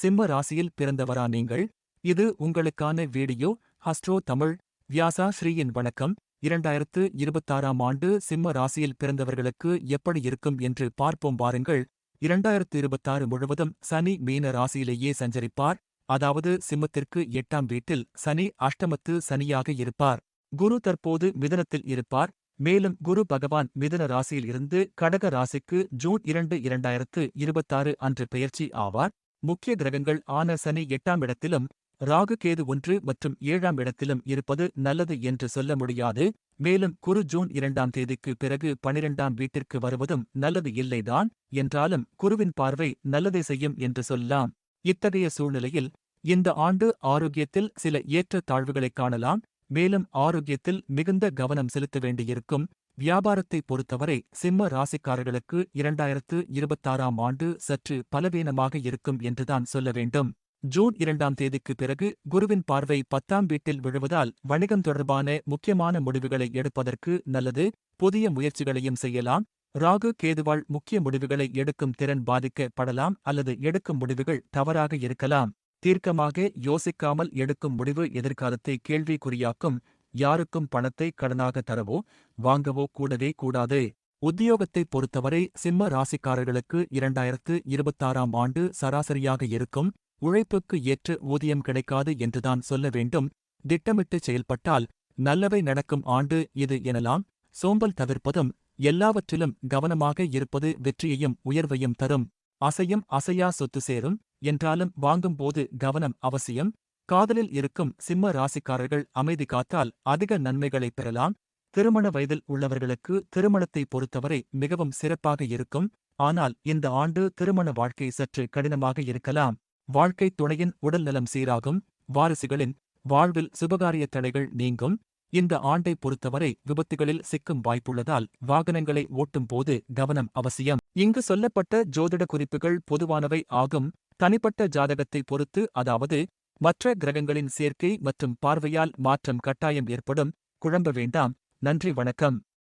சிம்ம ராசியில் பிறந்தவரா நீங்கள்? இது உங்களுக்கான வீடியோ. ஹஸ்ட்ரோ தமிழ். வியாசா ஸ்ரீயின் வணக்கம். இரண்டாயிரத்து இருபத்தாறாம் ஆண்டு சிம்ம ராசியில் பிறந்தவர்களுக்கு எப்படி இருக்கும் என்று பார்ப்போம் வாருங்கள் இரண்டாயிரத்து இருபத்தாறு முழுவதும் சனி மீன ராசியிலேயே சஞ்சரிப்பார். அதாவது சிம்மத்திற்கு எட்டாம் வீட்டில் சனி அஷ்டமத்து சனியாக இருப்பார். குரு தற்போது மிதனத்தில் இருப்பார். மேலும் குரு பகவான் மிதன ராசியில் இருந்து கடக ராசிக்கு ஜூன் இரண்டு இரண்டாயிரத்து இருபத்தாறு அன்று பெயர்ச்சி ஆவார். முக்கிய கிரகங்கள் ஆன சனி எட்டாம் இடத்திலும் ராகு கேது ஒன்று மற்றும் ஏழாம் இடத்திலும் இருப்பது நல்லது என்று சொல்ல முடியாது. மேலும் குரு ஜூன் இரண்டாம் தேதிக்கு பிறகு பனிரெண்டாம் வீட்டிற்கு வருவதும் நல்லது இல்லைதான் என்றாலும் குருவின் பார்வை நல்லதை செய்யும் என்று சொல்லலாம். இத்தகைய சூழ்நிலையில் இந்த ஆண்டு ஆரோக்கியத்தில் சில ஏற்ற தாழ்வுகளைக் காணலாம். மேலும் ஆரோக்கியத்தில் மிகுந்த கவனம் செலுத்த வேண்டியிருக்கும். வியாபாரத்தை பொறுத்தவரை சிம்ம ராசிக்காரர்களுக்கு இரண்டாயிரத்து இருபத்தாறாம் ஆண்டு சற்று பலவீனமாக இருக்கும் என்றுதான் சொல்ல வேண்டும். ஜூன் இரண்டாம் தேதிக்கு பிறகு குருவின் பார்வை பத்தாம் வீட்டில் விழுவதால் வணிகம் தொடர்பான முக்கியமான முடிவுகளை எடுப்பதற்கு நல்லது. புதிய முயற்சிகளையும் செய்யலாம். ராகு கேதுவாள் முக்கிய முடிவுகளை எடுக்கும் திறன் பாதிக்கப்படலாம் அல்லது எடுக்கும் முடிவுகள் தவறாக இருக்கலாம். தீர்க்கமாக யோசிக்காமல் எடுக்கும் முடிவு எதிர்காலத்தை கேள்விக்குறியாக்கும். யாருக்கும் பணத்தை கடனாக தரவோ வாங்கவோ கூடவே கூடாது. உத்தியோகத்தை பொறுத்தவரை சிம்ம ராசிக்காரர்களுக்கு இரண்டாயிரத்து இருபத்தாறாம் ஆண்டு சராசரியாக இருக்கும். உழைப்புக்கு ஏற்ற ஊதியம் கிடைக்காது என்றுதான் சொல்ல வேண்டும். திட்டமிட்டு செயல்பட்டால் நல்லவை நடக்கும் ஆண்டு இது எனலாம். சோம்பல் தவிர்ப்பதும் எல்லாவற்றிலும் கவனமாக இருப்பது வெற்றியையும் உயர்வையும் தரும். அசையும் அசையா சொத்து சேரும். என்றாலும் வாங்கும்போது கவனம் அவசியம். காதலில் இருக்கும் சிம்ம ராசிக்காரர்கள் அமைதி காத்தால் அதிக நன்மைகளைப் பெறலாம். திருமண வயதில் உள்ளவர்களுக்கு திருமணத்தை பொறுத்தவரை மிகவும் சிறப்பாக இருக்கும். ஆனால் இந்த ஆண்டு திருமண வாழ்க்கை சற்று கடினமாக இருக்கலாம். வாழ்க்கை துணையின் உடல்நலம் சீராகும். வாரிசுகளின் வாழ்வில் சுபகாரிய தடைகள் நீங்கும். இந்த ஆண்டை பொறுத்தவரை விபத்துகளில் சிக்கும் வாய்ப்புள்ளதால் வாகனங்களை ஓட்டும் போது கவனம் அவசியம். இங்கு சொல்லப்பட்ட ஜோதிட குறிப்புகள் பொதுவானவை ஆகும். தனிப்பட்ட ஜாதகத்தை பொறுத்து அதாவது மற்ற கிரகங்களின் சேர்க்கை மற்றும் பார்வையால் மாற்றம் கட்டாயம் ஏற்படும். குழம்ப வேண்டாம். நன்றி வணக்கம்.